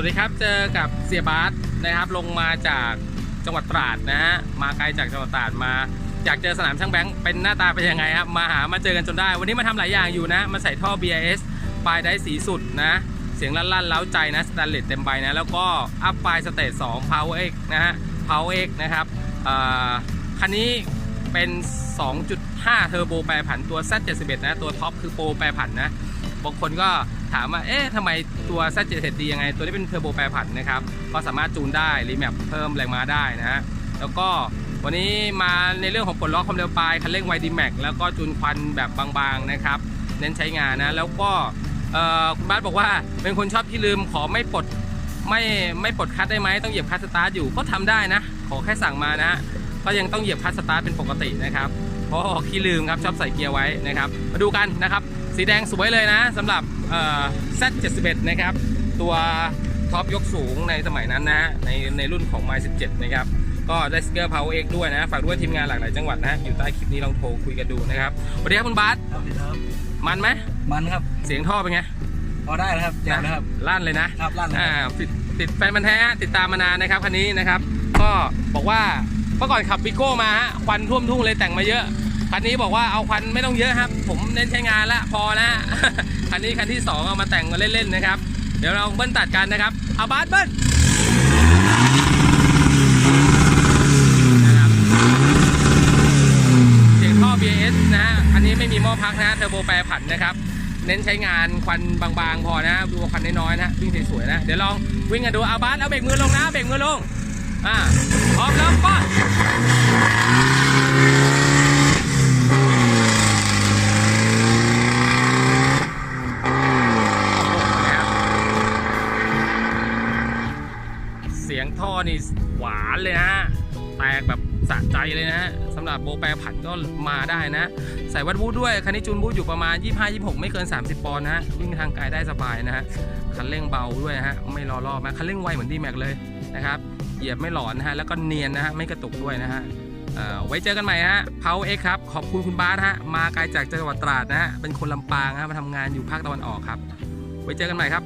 วัสดีครับเจอกับเสียบาสนะครับลงมาจากจังหวัดตราดนะฮะมาไกลจากจังหวัดตราดมาอยากเจอสนามช่างแบงค์เป็นหน้าตาเป็นยังไงครับมาหามาเจอกันจนได้ วันนี้มาทำหลายอย่างอยู่นะมาใส่ท่อ BIS ปลายได้สีสุดนะ เสียงลั่นๆเล้าใจนะสแตนเลสเต็มใบนะแล้วก็อัพปลายสเตจ2 Power X นะฮะ Power X นะครับคันนี้เป็น 2.5 เทอร์โบแปรผันตัว Z71 นะตัวท็อปคือโปรแปรผันนะบางคนก็ ถามว่าเอ๊ะทำไมตัว Z71 ดียังไง ตัวนี้เป็นเทอร์โบแปรผันนะครับก็สามารถจูนได้รีแมปเพิ่มแรงม้าได้นะฮะแล้วก็วันนี้มาในเรื่องของปลดล็อกความเร็วปลายคันเร่ง YD Max แล้วก็จูนควันแบบบางๆนะครับเน้นใช้งานนะแล้วก็คุณบาสบอกว่าเป็นคนชอบที่ลืมขอไม่ปลดไม่ไม่ปลดคัทได้ไหมต้องเหยียบคัทสตาร์ทอยู่ก็ทำได้นะ ขอแค่สั่งมานะฮะก็ยังต้องเหยียบคัทสตาร์ทเป็นปกตินะครับเพราะขี้ลืมครับชอบใส่เกียร์ไว้นะครับ มาดูกันนะครับ สีแดงสวยเลยนะสำหรับเอ่อ Z71 นะครับ ตัวท็อปยกสูงในสมัยนั้นนะฮะในในรุ่นของ m y 17 นะครับ ก็ได้สเกอร์ Power X ด้วยนะ ฝากด้วยทีมงานหลากหลายจังหวัดนะอยู่ใต้คลิปนี้ลองโทรคุยกันดูนะครับสวัสดีครับคุณบาสครับครับมันไหมมันครับ เสียงท่อเป็นไงพอได้แล้วครับแจ๋วนะครับลั่นเลยนะครับลั่นเลยอ่าติดติดแฟนมันธุ์แท้ติดตามมานานนะครับคันนี้นะครับ ก็บอกว่าเมื่อก่อนขับวิโก้มาฮะควันท่วมทุ่งเลยแต่งมาเยอะ คันนี้บอกว่าเอาควันไม่ต้องเยอะครับ ผมเน้นใช้งานละพอละคันนี้คันที่สองเอามาแต่งมาเล่นๆนะครับ เดี๋ยวเราเบิ้ลตัดกันนะครับ เอาบาสเบิ้ลนะครับเสียงท่อ BS นะฮะอันนี้ไม่มีหม้อพักนะฮะเทอร์โบแปรผันนะครับ เน้นใช้งานควันบางๆ พอนะดูควันน้อยๆนะวิ่งสวยๆนะเดี๋ยวลองวิ่งกันดูเอาบาสเอาเบรกมือลงนะเบรกมือลงอ่าพร้อมแล้วก็ เสียงท่อนี่หวานเลยนะแตกแบบสะใจเลยนะฮะสำหรับโบแปรผันก็มาได้นะ ใส่วัดบูด้วย คันนี้จูนบูอยู่ประมาณ 25-26 ไม่เกิน 30 ปอนด์นะฮะวิ่งทางไกลได้สบายนะฮะคันเร่งเบาด้วยฮะไม่รอรอบนะคันเร่งไวเหมือนดีแม็กเลยนะครับเหยียบไม่หลอนนะฮะแล้วก็เนียนนะฮะไม่กระตุกด้วยนะฮะไว้เจอกันใหม่ฮะเพาเอ็กครับ ขอบคุณคุณบาสฮะ มาไกลจากจังหวัดตราดนะฮะ เป็นคนลำปางฮะ มาทำงานอยู่ภาคตะวันออกครับ ไว้เจอกันใหม่ครับ